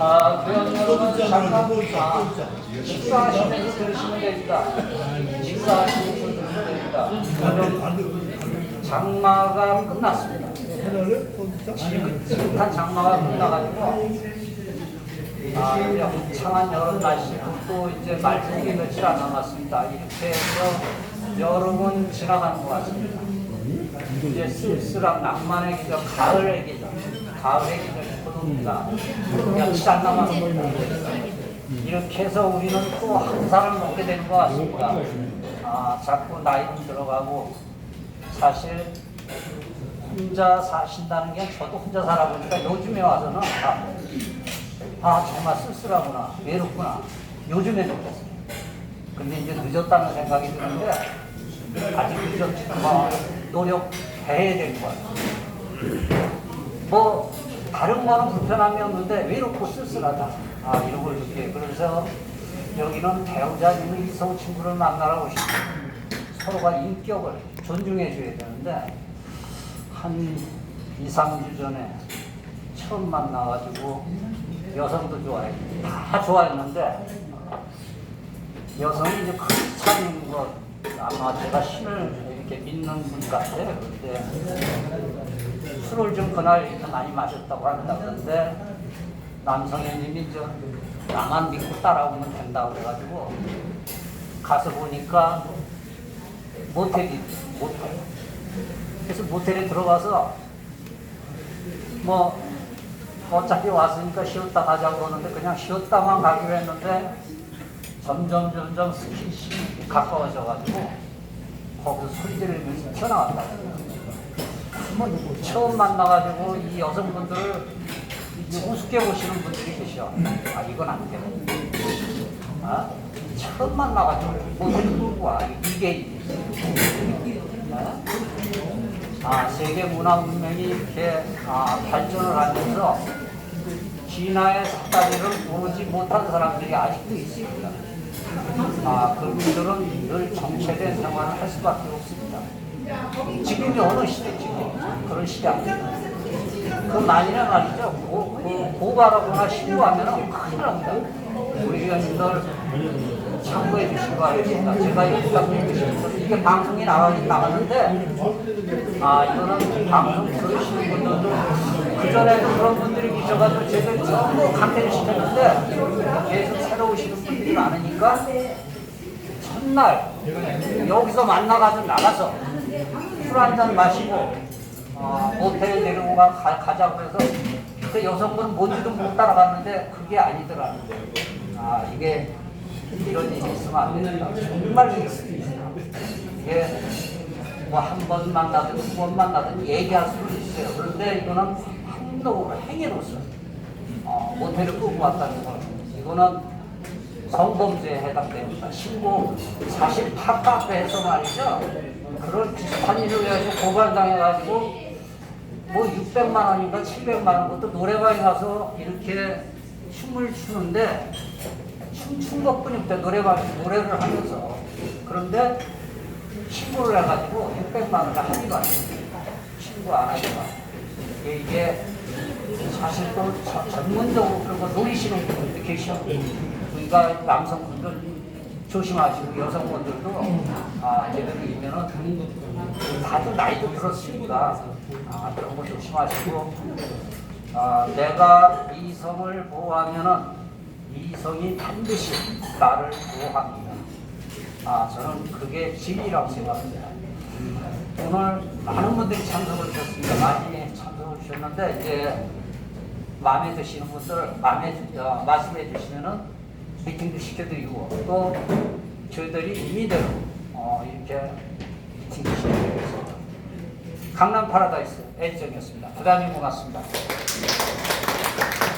아, 그런 여러분 잠깐 아, 식사하시면서 들으시면 됩니다. 식사하시면서 들으시면 됩니다. 오늘 장마가 끝났습니다. 지긋지긋한 장마가 끝나가지고 아, 창한 여름 날씨고 또 이제 말복이 며칠 안 남았습니다. 이렇게 해서 여름은 지나가는 것 같습니다. 이제 쓸쓸한 낭만의 계절, 가을의 계절, 가을의 계절이 들어옵니다. 며칠 안 남았습니다. 이렇게 해서 우리는 또 한 살을 먹게 되는 것 같습니다. 아, 자꾸 나이는 들어가고 사실 혼자 사신다는 게 저도 혼자 살아보니까 요즘에 와서는 아, 아 정말 쓸쓸하구나 외롭구나 요즘에 느꼈어요. 근데 이제 늦었다는 생각이 드는데 아직 늦었지 뭐 노력해야 될 것 같아요. 뭐 다른 거는 불편함이 없는데 외롭고 쓸쓸하다. 아 이런 걸 느껴요. 그래서 여기는 배우자 있는 이성 친구를 만나러 오시고 서로가 인격을 존중해 줘야 되는데 한 2, 3주 전에 처음 만나가지고 여성도 좋아해. 다 좋아했는데 여성이 이제 크리스찬인 것 아마 제가 신을 이렇게 믿는 분 같아요. 그런데 술을 좀 그날 많이 마셨다고 한다 그런데 남성애님이 저 나만 믿고 따라오면 된다고 그래가지고 가서 보니까 모텔이 모텔. 그래서 모텔에 들어가서 뭐 어차피 왔으니까 쉬었다 가자고 그러는데 그냥 쉬었다만 가기로 했는데 점점 점점 스킨십이 가까워져가지고 거기서 소리 지르면서 튀어나왔다. 처음 만나가지고 이 여성분들을 이제 우습게 보시는 분들이 계셔. 아 이건 안 돼. 아 처음 만나가지고 모텔 끌고 와 이게 아? 아, 세계 문화 문명이 이렇게 아, 발전을 하면서 진화의 사다리를 모르지 못한 사람들이 아직도 있습니다. 아, 그분들은 늘 정체된 생활을 할 수밖에 없습니다. 지금이 어느 시대지 그런 시대. 그 만일에 말이죠. 고, 그 고발하거나 신고하면 큰일 납니다. 우리 의원님들 참고해 주시기 바랍니다. 제가 여기다 얘기했습니다. 이게 방송이 나가, 나가는데 아, 이거는 방송 들으시는 분들도 그전에 그런 분들이 계셔가지고 제가 전부 강퇴를 시켰는데 계속 새로 오시는 분들이 많으니까 첫날 여기서 만나가지고 나가서 술 한 잔 마시고 어, 모텔에 내려고 가, 가- 가자고 해서 그 여성분은 뭔지도 못 따라갔는데 그게 아니더라. 아, 이게 이런 일이 있으면 안 된다. 정말 이렇습니다. 이게 뭐한 번 만나든 두 번 만나든 얘기할 수는 있어요. 그런데 이거는 행동으로 행위로서 어, 모텔을 끌고 왔다는 거 이거는 성범죄에 해당됩니다. 신고 사실 팝카페에서 말이죠. 그런 비슷한 일을 해서 고발당해가지고 뭐 600만 원인가 700만 원 것도 노래방에 가서 이렇게 춤을 추는데 춤춘 것뿐이 없대 노래방 노래를 하면서 그런데 신고를 해가지고 600만 원을 않습니다. 신고 안 하지만 이게, 사실 또 저- 전문적으로 그런 거 노리시는 분들도 계셔. 우리가 남성분들 조심하시고 여성분들도 아, 제대로 이면은 다들 나이도 들었으니까 아, 그런 거 조심하시고 아, 내가 이성을 보호하면은 이성이 반드시 나를 보호합니다. 아, 저는 그게 진리라고 생각합니다. 오늘 많은 분들이 참석을 주셨습니다. 많이 참석을 주셨는데 이제 마음에 드시는 분들 마음에 드- 어, 말씀해 주시면은 미팅도 시켜드리고 또 저희들이 임의대로 어, 이렇게 미팅도 시켜드리겠습니다. 강남 파라다이스 애정이었습니다. 부장님 고맙습니다.